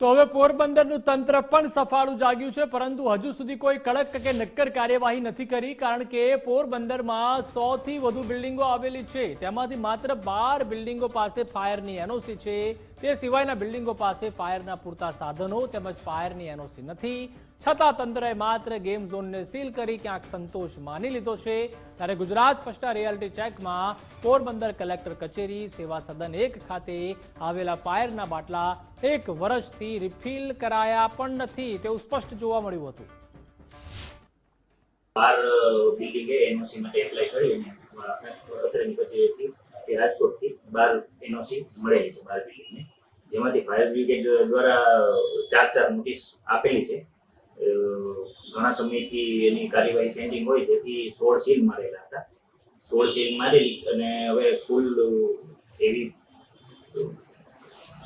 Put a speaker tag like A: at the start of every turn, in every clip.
A: તો હવે પોરબંદરનું તંત્ર પણ સફાળું જાગ્યું છે, પરંતુ હજુ સુધી કોઈ કડક કે નક્કર કાર્યવાહી નથી કરી, કારણ કે પોરબંદરમાં સોથી વધુ બિલ્ડિંગો આવેલી છે. તેમાંથી માત્ર બાર બિલ્ડિંગો પાસે ફાયરની એનઓસી છે. તે સિવાયના બિલ્ડિંગો પાસે ફાયરના પૂરતા સાધનો તેમજ ફાયરની એનઓસી નથી. છતાં તંત્રએ માત્ર ગેમ ઝોનને સીલ કરી ક્યાંક સંતોષ માની લીધો છે. ત્યારે ગુજરાત ફર્સ્ટના રિયાલિટી ચેકમાં પોરબંદર કલેક્ટર કચેરી, સેવા સદન એક ખાતે આવેલા ફાયરના બાટલા એક વર્ષથી રિફિલ કરાયા પણ નથી તેવું સ્પષ્ટ જોવા મળ્યું હતું.
B: બાર બિલ્ડિંગે એનઓસી માટે એપ્લાય કરી અને આપણે રાજકોટથી બાર એનઓસી મળેલી છે બાર બિલ્ડિંગને જેમાંથી ફાયર બ્રિગેડ દ્વારા ચાર ચાર નોટિસ આપેલી છે. ઘણા સમયથી એની કાર્યવાહી પેન્ડિંગ હોય, જેથી સોળ સીલ મારેલા હતા. સોળ સીલ મારેલી અને હવે કુલ એવી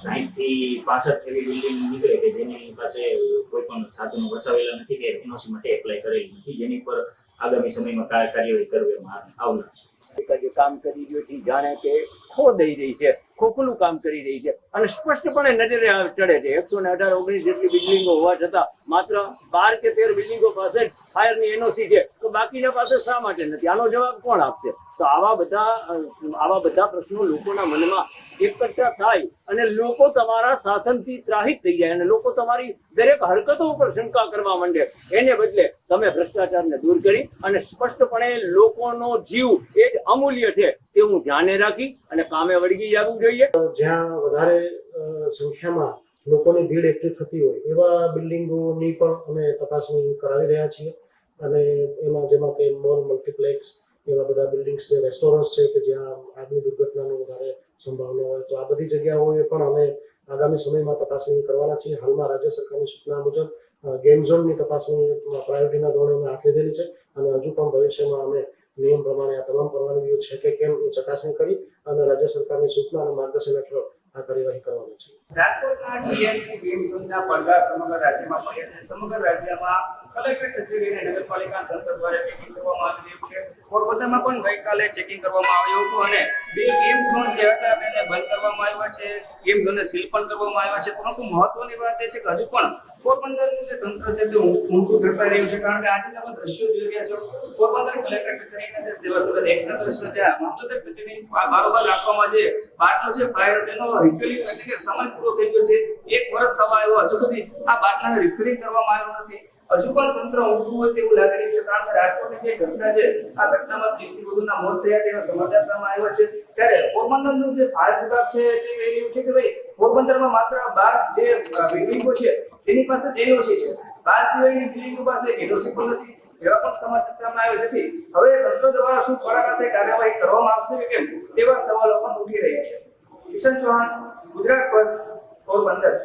B: સાહીઠથી પાસઠ એવી બિલ્ડિંગ નીકળે કે જેની પાસે કોઈ પણ સાધનો વસાવેલા નથી કે એનઓસી માટે એપ્લાય કરેલી નથી. જેની પર આગામી સમયમાં કાર- કાર્યવાહી કરવામાં આવનાર છે
C: જે કામ કરી રહ્યો છે જાણે કે ખો દઈ રહી છે, ખોખલું કામ કરી રહી છે અને સ્પષ્ટપણે નજરે ચડે છે. એકસો ને અઢાર, ઓગણીસ જેટલી બિલ્ડિંગો હોવા છતાં માત્ર બાર કે તેર બિલ્ડિંગો પાસે જ ફાયરની એનઓસી છે. તો બાકીના પાસે શા માટે નથી? આનો જવાબ કોણ આપશે? તો આવા બધા આવા બધા પ્રશ્નો લોકોના મનમાં એકઠા થાય અને લોકો તમારા શાસનથી ત્રાહિત થઈ જાય અને લોકો તમારી દરેક હરકતો ઉપર શંકા કરવા માંડે. એને બદલે તમે ભ્રષ્ટાચારને દૂર કરી અને સ્પષ્ટપણે લોકોનો જીવ એ જ અમૂલ્ય છે તે હું ધ્યાને રાખી અને કામે વળગી જવું જોઈએ.
D: જ્યાં વધારે સંખ્યામાં લોકોની ભીડ એકઠી થતી હોય, એવા બિલ્ડિંગોની પણ અમે તપાસણી કરાવી રહ્યા છીએ. અને એમાં જેમાં કે મોલ, મલ્ટીપ્લેક્સ એવા બધા બિલ્ડિંગ્સ છે, રેસ્ટોરન્ટ્સ છે કે જ્યાં આગની દુર્ઘટનાનું વધારે સંભાવના હોય તો આ બધી જગ્યાઓએ પણ અમે આગામી સમયમાં તપાસણી કરવાના છીએ. હાલમાં રાજ્ય સરકારની સૂચના મુજબ ગેમ ઝોનની તપાસણી પ્રાયોરિટીના ધોરણે અમે હાથ લીધેલી છે અને હજુ પણ ભવિષ્યમાં અમે નિયમ પ્રમાણે આ તમામ પરવાનગીઓ છે કે કેમ એ ચકાસણી કરી અને રાજ્ય સરકારની સૂચના અને માર્ગદર્શન હેઠળ આ કાર્યવાહી કરવાની છે.
E: રાજકોટના ટીએનટી ગેમ ઝોનના પડદા સમગ્ર રાજ્યમાં પડ્યા છે. સમગ્ર રાજ્યમાં કલેક્ટર કચેરી અને નગરપાલિકા તંત્ર દ્વારા ચેકિંગ કરવામાં આવી રહ્યું છે પોરબંદરમાં પણ ગઈકાલે ચેકિંગ કરવામાં આવ્યું હતું અને બે ગેમ ઝોન છે હતા તેને બંધ કરવામાં આવ્યા છે. ગેમ ઝોનને સીલ પણ કરવામાં આવ્યા છે. પરંતુ મહત્વની વાત એ છે કે હજુ પણ પોરબંદરનું જે તંત્ર છે તે ઊંધું ઝડપાઈ રહ્યું છે. કારણ કે આજે તમે દ્રશ્યો જોઈ રહ્યા છો. પોરબંદર કલેક્ટર કચેરીના જે સેવા સદન એકના દ્રશ્યો છે. મામલતદાર કચેરી બારોબાર રાખવામાં જે બાટલો છે ફાયર તેનો રિફિલિંગ એટલે કે સમય પૂરો થઈ ગયો છે. એક વર્ષ થવા આવ્યો. હજુ સુધી આ બાટલાને રિફિલિંગ કરવામાં આવ્યો નથી. હજુ પણ તંત્ર ઊંધું હોય તેવું લાગી રહ્યું છે. કારણ કે રાજકોટની જે ઘટના છે, આ ઘટનામાં ત્રીસથી વધુના મોત થયા તેનો સમાચાર સામે આવ્યો છે. ત્યારે પોરબંદરનું જે ફાયર વિભાગ છે તે કહી રહ્યું છે કે ભાઈ, પોરબંદરમાં માત્ર બાર જે બિલ્ડિંગો છે તેની પાસે એનઓસી છે. બાર સિવાયની બિલ્ડિંગો પાસે એનઓસી પણ નથી, એવા પણ સમાચાર સામે આવ્યો નથી હવે તંત્ર દ્વારા શું કડા સાથે કાર્યવાહી કરવામાં આવશે કે કેમ, તેવા સવાલો પણ ઉઠી રહ્યા છે. કિશન ચૌહાણ, ગુજરાત પર પોરબંદર.